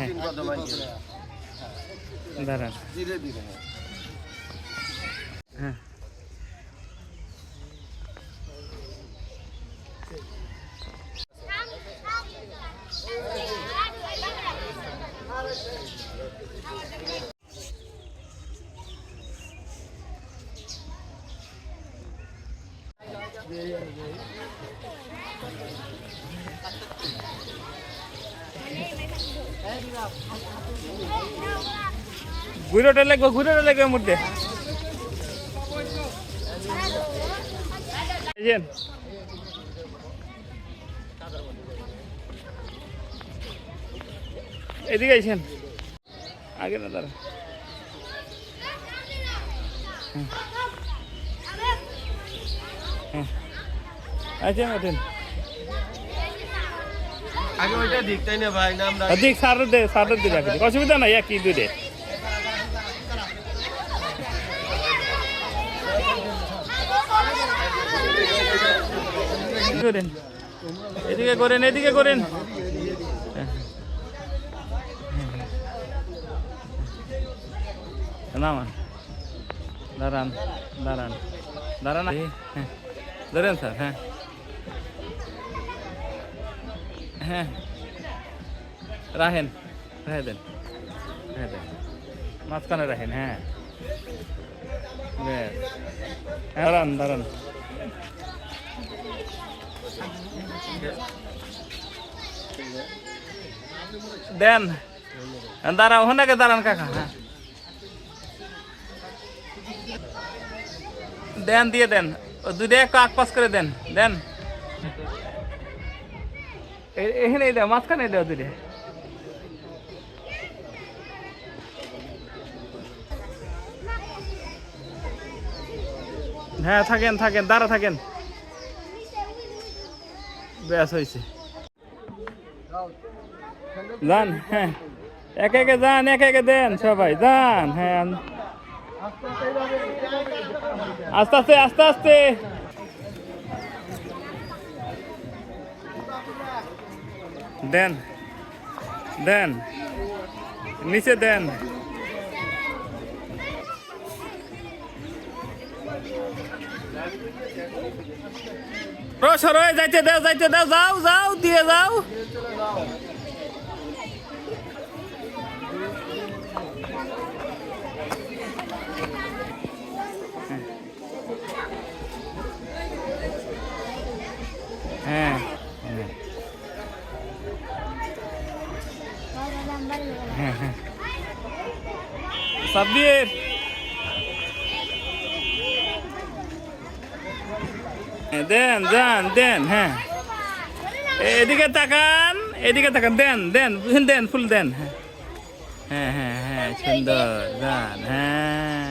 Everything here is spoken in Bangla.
বিপদ মাইন্ড দাঁড়ান ধীরে ধীরে হ্যাঁ হ্যাঁ ঘুরেটা লাগবে ঘুরেটা লাগবে মধ্যে। এদিকে আইছেন আগে না দাঁড়া। আচ্ছা ওঠেন দিক তাই না দিক সার দে সার দে রাখি। অসুবিধা নাই, একই দুধে করেন, এদিকে করেন এদিকে করেন। নামান, দাঁড়ান দাঁড়ান দাঁড়ান। ধরেন, স্যার হ্যাঁ। হ্যাঁ। রাখেন রেখে দেন। রেখে দেন। মাঝখানে রাখেন হ্যাঁ। দাঁড়ান দাঁড়ান। দেন। দাঁড়াও ওখানে দাঁড়ান কাকা হ্যাঁ। দেন, দিয়ে দেন। দুইটা একটু আকপাস করে দেন। দেন। এখানে দাও, মাঝখানে দাও দুইটা। হ্যাঁ থাকেন থাকেন, দাঁড়া, থাকেন। ব্যাস হয়েছে যান হ্যাঁ। একে একে যান, একে একে দেন সবাই, যান হ্যাঁ। আস্তে আস্তে আস্তে আস্তে। দেন দেন, নিচে দেন। সরো যাইতে দাও যাইতে দাও, যাও যাও, দিয়ে যাও। হ্যাঁ। হ্যাঁ। সাব্বির। হ্যাঁ, দেন যান দেন হ্যাঁ। এদিকে তাকান এদিকে তাকান দেন দেন দেন ফুল দেন হ্যাঁ। হ্যাঁ হ্যাঁ হ্যাঁ সুন্দর যান হ্যাঁ।